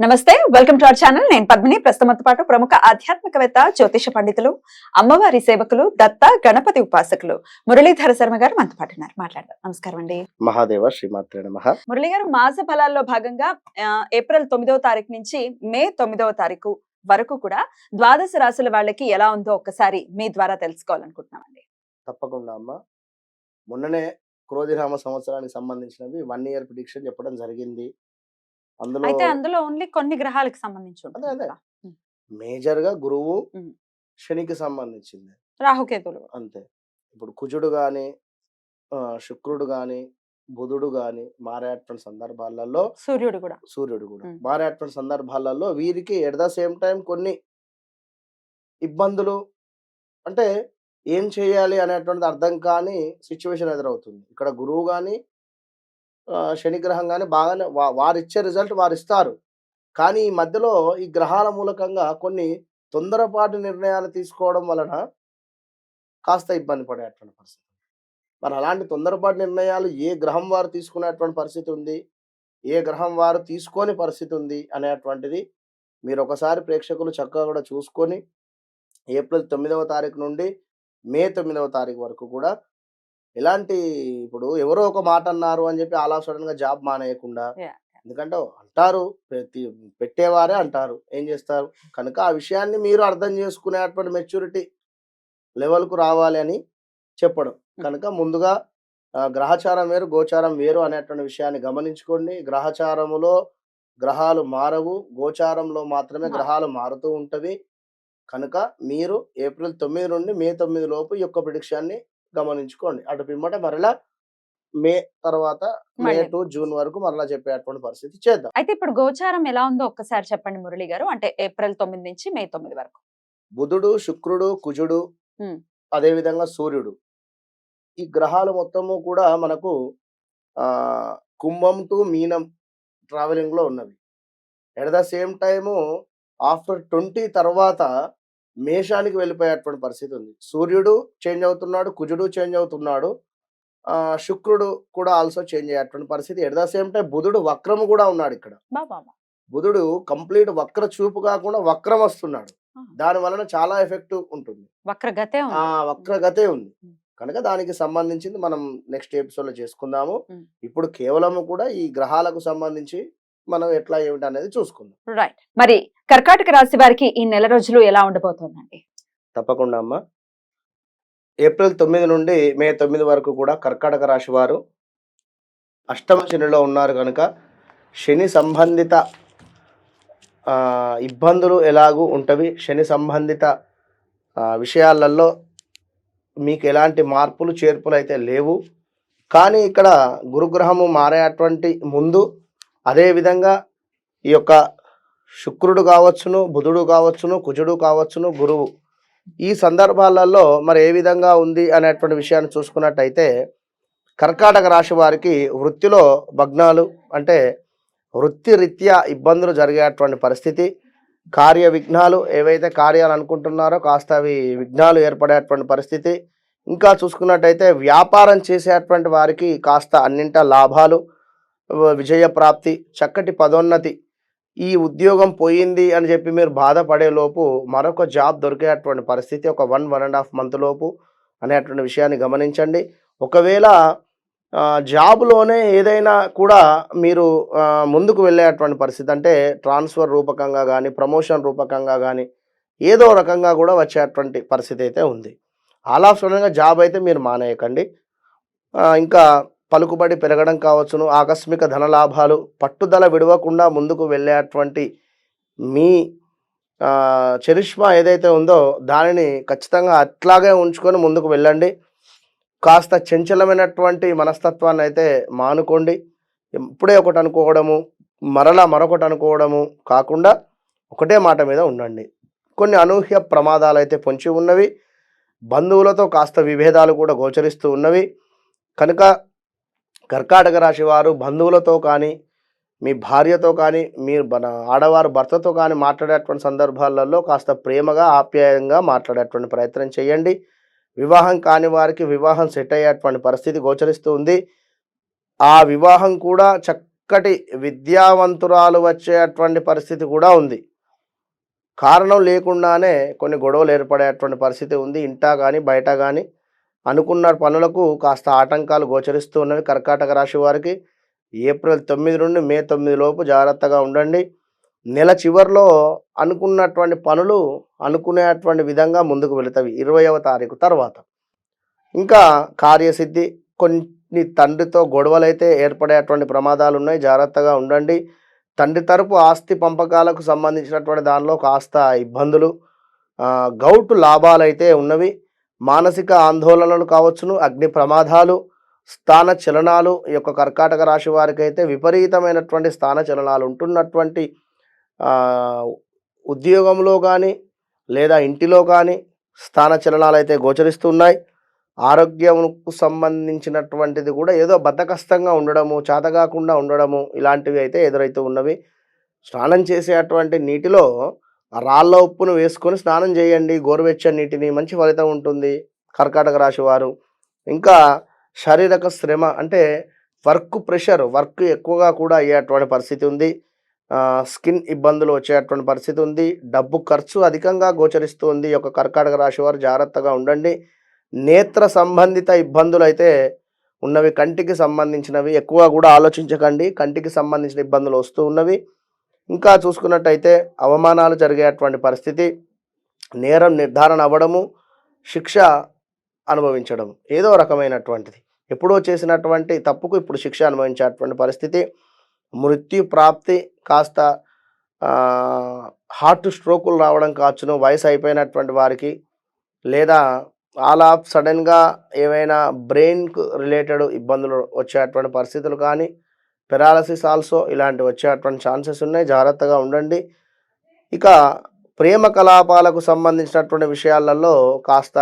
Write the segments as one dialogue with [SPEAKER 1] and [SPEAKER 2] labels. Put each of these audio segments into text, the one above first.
[SPEAKER 1] నమస్తే welcome to our channel. నేను పద్మిని. ప్రస్తుతంతో పాటు ప్రముఖ ఆధ్యాత్మికవేత్త జ్యోతిష పండితులు అమ్మవారి సేవకులు దత్త గణపతి ఉపాసకులు మురళీధర శర్మ గారు మనతో పాటు ఉన్నారు. మాట్లాడదాం. నమస్కారం అండి.
[SPEAKER 2] మహాదేవ శ్రీమాత్రే నమ.
[SPEAKER 1] మురళి గారు మాస ఫలాల్లో భాగంగా ఏప్రిల్ తొమ్మిదవ తారీఖు నుంచి మే తొమ్మిదవ తారీఖు వరకు కూడా ద్వాదశ రాశుల వాళ్ళకి ఎలా ఉందో ఒక్కసారి మీ ద్వారా తెలుసుకోవాలనుకుంటున్నామండి.
[SPEAKER 2] తప్పకుండా అమ్మ. మొన్ననే క్రోధిరామ సంవత్సరానికి సంబంధించినవి వన్ ఇయర్ ప్రిడిక్షన్ చెప్పడం జరిగింది. అందులో
[SPEAKER 1] అయితే అందులో ఓన్లీ కొన్ని గ్రహాలకు సంబంధించి
[SPEAKER 2] అదే, అదే. మేజర్గా గురువు. శనికి సంబంధించింది.
[SPEAKER 1] రాహుకేతులు
[SPEAKER 2] అంతే. ఇప్పుడు కుజుడు గాని శుక్రుడు గాని బుధుడు గాని మారేటువంటి సందర్భాలలో
[SPEAKER 1] సూర్యుడు కూడా.
[SPEAKER 2] సూర్యుడు కూడా. మారేటువంటి సందర్భాలలో వీరికి ఎట్ ద సేమ్ టైం కొన్ని ఇబ్బందులు అంటే ఏం చేయాలి అనేటువంటిది అర్థం కాని సిచ్యువేషన్ ఎదురవుతుంది. ఇక్కడ గురువు కానీ శనిగ్రహం కానీ బాగానే వా- రిజల్ట్ వారు ఇస్తారు కానీ ఈ మధ్యలో ఈ గ్రహాల మూలకంగా కొన్ని తొందరపాటు నిర్ణయాలు తీసుకోవడం వలన కాస్త ఇబ్బంది పడేటువంటి పరిస్థితి మరి అలాంటి తొందరపాటు నిర్ణయాలు ఏ గ్రహం వారు తీసుకునేటువంటి పరిస్థితి ఉంది? ఏ గ్రహం వారు తీసుకోని పరిస్థితి ఉంది? అనేటువంటిది మీరు ఒకసారి ప్రేక్షకులు చక్కగా కూడా చూసుకొని ఏప్రిల్ తొమ్మిదవ తారీఖు నుండి మే తొమ్మిదవ తారీఖు వరకు కూడా ఎలాంటి ఇప్పుడు ఎవరో ఒక మాట అన్నారు అని చెప్పి అలా సడన్గా జాబ్ మానేయకుండా. ఎందుకంటే అంటారు పెట్టేవారే అంటారు. ఏం చేస్తారు? కనుక ఆ విషయాన్ని మీరు అర్థం చేసుకునేటువంటి మెచ్యూరిటీ లెవెల్కు రావాలి అని చెప్పడం. కనుక ముందుగా గ్రహచారం వేరు గోచారం వేరు అనేటువంటి విషయాన్ని గమనించుకోండి. గ్రహచారములో గ్రహాలు మారవు గోచారంలో మాత్రమే గ్రహాలు మారుతూ ఉంటవి. కనుక మీరు ఏప్రిల్ తొమ్మిది నుండి మే తొమ్మిది లోపు ఈ యొక్క ప్రిడిక్షన్ని గమనించుకోండి. అటు పిమ్మట మరలా మే తర్వాత మే. టు జూన్ వరకు మరలా చెప్పేటువంటి పరిస్థితి చేద్దాం.
[SPEAKER 1] అయితే ఇప్పుడు గోచారం ఎలా ఉందో ఒక్కసారి చెప్పండి మురళి గారు. అంటే ఏప్రిల్ తొమ్మిది నుంచి మే తొమ్మిది వరకు.
[SPEAKER 2] బుధుడు శుక్రుడు కుజుడు. అదే విధంగా సూర్యుడు. ఈ గ్రహాలు మొత్తము కూడా మనకు ఆ కుంభం టు మీనం ట్రావెలింగ్లో ఉన్నవి. At the same time after twenty తర్వాత మేషానికి వెళ్ళిపోయేటువంటి పరిస్థితి ఉంది. సూర్యుడు చేంజ్ అవుతున్నాడు కుజుడు చేంజ్ అవుతున్నాడు శుక్రుడు కూడా ఆల్సో చేంజ్ అయ్యేటువంటి పరిస్థితి. ఎట్ ద సేమ్ టైం బుధుడు వక్రము కూడా ఉన్నాడు ఇక్కడ. బుధుడు కంప్లీట్ వక్ర చూపు కాకుండా వక్రం వస్తున్నాడు. దాని వలన చాలా ఎఫెక్ట్ ఉంటుంది.
[SPEAKER 1] వక్రగతే
[SPEAKER 2] వక్రగతే ఉంది. కనుక దానికి సంబంధించింది మనం నెక్స్ట్ ఎపిసోడ్లో చేసుకుందాము. ఇప్పుడు కేవలం కూడా ఈ గ్రహాలకు సంబంధించి మనం ఎట్లా ఏమిటి అనేది చూసుకుందాం.
[SPEAKER 1] రైట్ మరి కర్కాటక రాశి వారికి ఈ నెల రోజులు ఎలా ఉండబోతోందండి?
[SPEAKER 2] తప్పకుండా అమ్మా. ఏప్రిల్ తొమ్మిది నుండి మే తొమ్మిది వరకు కూడా కర్కాటక రాశి వారు అష్టమ శనిలో ఉన్నారు కనుక శని సంబంధిత ఇబ్బందులు ఎలాగూ ఉంటవి. శని సంబంధిత విషయాలలో మీకు ఎలాంటి మార్పులు చేర్పులు అయితే లేవు. కానీ ఇక్కడ గురుగ్రహము మారేటువంటి ముందు అదేవిధంగా ఈ యొక్క శుక్రుడు కావచ్చును బుధుడు కావచ్చును కుజుడు కావచ్చును గురువు. ఈ సందర్భాలలో మరి ఏ విధంగా ఉంది అనేటువంటి విషయాన్ని చూసుకున్నట్టయితే కర్కాటక రాశి వారికి వృత్తిలో భగ్నాలు అంటే వృత్తి రీత్యా ఇబ్బందులు జరిగేటువంటి పరిస్థితి. కార్య విఘ్నాలు ఏవైతే కార్యాలు అనుకుంటున్నారో కాస్త అవి విఘ్నాలు ఏర్పడేటువంటి పరిస్థితి. ఇంకా చూసుకున్నట్టయితే వ్యాపారం చేసేటువంటి వారికి కాస్త అన్నింట లాభాలు. విజయప్రాప్తి విజయ ప్రాప్తి చక్కటి పదోన్నతి. ఈ ఉద్యోగం పోయింది అని చెప్పి మీరు బాధపడే లోపు మరొక జాబ్ దొరికేటువంటి పరిస్థితి ఒక one one and half month లోపు అనేటువంటి విషయాన్ని గమనించండి. ఒకవేళ జాబ్లోనే ఏదైనా కూడా మీరు ముందుకు వెళ్ళేటువంటి పరిస్థితి అంటే ట్రాన్స్ఫర్ రూపకంగా కానీ ప్రమోషన్ రూపకంగా కానీ ఏదో రకంగా కూడా వచ్చేటువంటి పరిస్థితి అయితే ఉంది. ఆల్ ఆఫ్ సడన్గా జాబ్ అయితే మీరు మానేయకండి. ఇంకా పలుకుబడి పెరగడం కావచ్చును. ఆకస్మిక ధనలాభాలు పట్టుదల విడవకుండా ముందుకు వెళ్ళేటువంటి మీ చరిష్మా ఏదైతే ఉందో దానిని ఖచ్చితంగా అట్లాగే ఉంచుకొని ముందుకు వెళ్ళండి. కాస్త చంచలమైనటువంటి మనస్తత్వాన్ని అయితే మానుకోండి. ఇప్పుడే ఒకటి అనుకోవడము మరలా మరొకటి అనుకోవడము కాకుండా ఒకటే మాట మీద ఉండండి. కొన్ని అనూహ్య ప్రమాదాలు అయితే పొంచి ఉన్నవి బంధువులతో కాస్త విభేదాలు కూడా గోచరిస్తూ ఉన్నవి. కనుక కర్కాటక రాశి వారు బంధువులతో కానీ మీ భార్యతో కానీ మీరు మన ఆడవారు భర్తతో కానీ మాట్లాడేటువంటి సందర్భాలలో కాస్త ప్రేమగా ఆప్యాయంగా మాట్లాడేటువంటి ప్రయత్నం చేయండి. వివాహం కాని వారికి వివాహం సెట్ అయ్యేటువంటి పరిస్థితి గోచరిస్తూ ఉంది. ఆ వివాహం కూడా చక్కటి విద్యావంతురాలు వచ్చేటువంటి పరిస్థితి కూడా ఉంది. కారణం లేకుండానే కొన్ని గొడవలు ఏర్పడేటువంటి పరిస్థితి ఉంది. ఇంటా కానీ బయట కానీ అనుకున్న పనులకు కాస్త ఆటంకాలు గోచరిస్తూ ఉన్నవి కర్కాటక రాశి వారికి. ఏప్రిల్ తొమ్మిది నుండి మే తొమ్మిది లోపు జాగ్రత్తగా ఉండండి. నెల చివరిలో అనుకున్నటువంటి పనులు అనుకునేటువంటి విధంగా ముందుకు వెళుతాయి ఇరవయవ తారీఖు తర్వాత. ఇంకా కార్యసిద్ధి కొన్ని తండ్రితో గొడవలైతే ఏర్పడేటువంటి ప్రమాదాలు ఉన్నాయి. జాగ్రత్తగా ఉండండి. తండ్రి తరపు ఆస్తి పంపకాలకు సంబంధించినటువంటి దానిలో కాస్త ఇబ్బందులు ఆ, గౌటు లాభాలైతే ఉన్నవి. మానసిక ఆందోళనలు కావచ్చును అగ్ని ప్రమాదాలు స్థాన చలనాలు. ఈ యొక్క కర్కాటక రాశి వారికి అయితే విపరీతమైనటువంటి స్థాన చలనాలు ఉంటున్నటువంటి ఉద్యోగంలో కానీ లేదా ఇంటిలో కానీ స్థాన చలనాలు అయితే గోచరిస్తున్నాయి ఆరోగ్యంకు సంబంధించినటువంటిది కూడా ఏదో బద్ధకస్తంగా ఉండడము చేతగాకుండా ఉండడము ఇలాంటివి అయితే ఎదురైతూ ఉన్నవి. స్నానం చేసేటువంటి నీటిలో రాళ్ళ ఉప్పును వేసుకొని స్నానం చేయండి. గోరువెచ్చని నీటిని మంచి ఫలితం ఉంటుంది. కర్కాటక రాశి వారు. ఇంకా శారీరక శ్రమ అంటే వర్క్ ప్రెషర్ వర్క్ ఎక్కువగా కూడా అయ్యేటువంటి పరిస్థితి ఉంది. స్కిన్ ఇబ్బందులు వచ్చేటువంటి పరిస్థితి ఉంది. డబ్బు ఖర్చు అధికంగా గోచరిస్తుంది ఈ యొక్క కర్కాటక రాశి వారు జాగ్రత్తగా ఉండండి. నేత్ర సంబంధిత ఇబ్బందులు అయితే ఉన్నవి కంటికి సంబంధించినవి ఎక్కువ కూడా ఆలోచించకండి. కంటికి సంబంధించిన ఇబ్బందులు వస్తూ ఉన్నవి. ఇంకా చూసుకున్నట్టయితే అవమానాలు జరిగేటువంటి పరిస్థితి నేరం నిర్ధారణ అవ్వడము శిక్ష అనుభవించడం ఏదో రకమైనటువంటిది. ఎప్పుడో చేసినటువంటి తప్పుకు ఇప్పుడు శిక్ష అనుభవించేటువంటి పరిస్థితి. మృత్యు ప్రాప్తి కాస్త హార్ట్ స్ట్రోకులు రావడం కావచ్చును వయసు అయిపోయినటువంటి వారికి. లేదా ఆల్ ఆఫ్ సడన్గా ఏమైనా బ్రెయిన్కు రిలేటెడ్ ఇబ్బందులు వచ్చేటువంటి పరిస్థితులు కానీ పెరాలసిస్ ఆల్సో ఇలాంటి వచ్చేటువంటి ఛాన్సెస్ ఉన్నాయి. జాగ్రత్తగా ఉండండి. ఇక ప్రేమ కలాపాలకు సంబంధించినటువంటి విషయాలలో కాస్త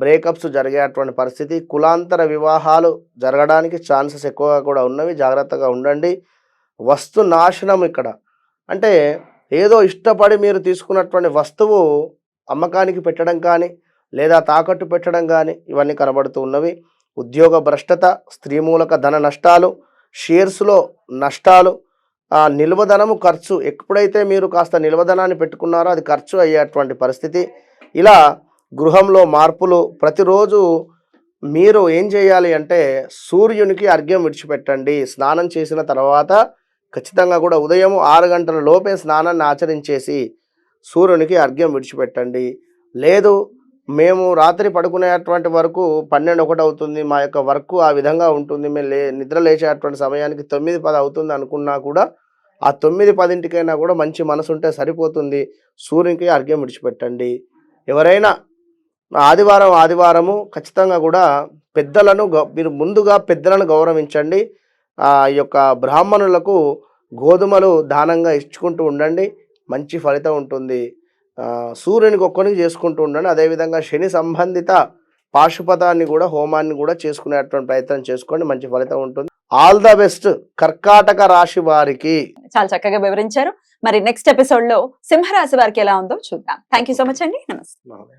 [SPEAKER 2] బ్రేకప్స్ జరిగేటువంటి పరిస్థితి కులాంతర వివాహాలు జరగడానికి ఛాన్సెస్ ఎక్కువగా కూడా ఉన్నవి. జాగ్రత్తగా ఉండండి. వస్తు నాశనం ఇక్కడ. అంటే ఏదో ఇష్టపడి మీరు తీసుకున్నటువంటి వస్తువు అమ్మకానికి పెట్టడం కానీ లేదా తాకట్టు పెట్టడం కానీ ఇవన్నీ కనబడుతూ ఉన్నవి. ఉద్యోగ భ్రష్టత స్త్రీ మూలక ధన నష్టాలు షేర్స్లో నష్టాలు నిల్వధనము ఖర్చు ఎప్పుడైతే మీరు కాస్త నిల్వధనాన్ని పెట్టుకున్నారో అది ఖర్చు అయ్యేటువంటి పరిస్థితి. ఇలా గృహంలో మార్పులు ప్రతిరోజు మీరు ఏం చేయాలి అంటే సూర్యునికి అర్ఘ్యం విడిచిపెట్టండి. స్నానం చేసిన తర్వాత ఖచ్చితంగా కూడా ఉదయం ఆరు గంటల లోపే స్నానాన్ని ఆచరించేసి సూర్యునికి అర్ఘ్యం విడిచిపెట్టండి. లేదు మేము రాత్రి పడుకునేటువంటి వరకు పన్నెండు ఒకటి అవుతుంది. మా యొక్క వర్క్ ఆ విధంగా ఉంటుంది. మేము లే నిద్ర లేచేటువంటి సమయానికి తొమ్మిది పది అవుతుంది అనుకున్నా కూడా ఆ తొమ్మిది పదింటికైనా కూడా మంచి మనసు ఉంటే సరిపోతుంది. సూర్యునికి అర్ఘ్యం విడిచిపెట్టండి. ఎవరైనా ఆదివారం ఆదివారము ఖచ్చితంగా కూడా పెద్దలను గౌ మీరు ముందుగా పెద్దలను గౌరవించండి. ఆ యొక్క బ్రాహ్మణులకు గోధుమలు దానంగా ఇచ్చుకుంటూ ఉండండి. మంచి ఫలితం ఉంటుంది. సూర్యునికి ఒక్కరికి చేసుకుంటూ ఉండండి. అదేవిధంగా శని సంబంధిత పాశుపతాన్ని కూడా హోమాన్ని కూడా చేసుకునేటువంటి ప్రయత్నం చేసుకోండి. మంచి ఫలితం ఉంటుంది. ఆల్ ద బెస్ట్ కర్కాటక రాశి వారికి.
[SPEAKER 1] చాలా చక్కగా వివరించారు. మరి నెక్స్ట్ ఎపిసోడ్లో సింహరాశి వారికి ఎలా ఉందో చూద్దాం. థ్యాంక్ సో మచ్ అండి. నమస్తే.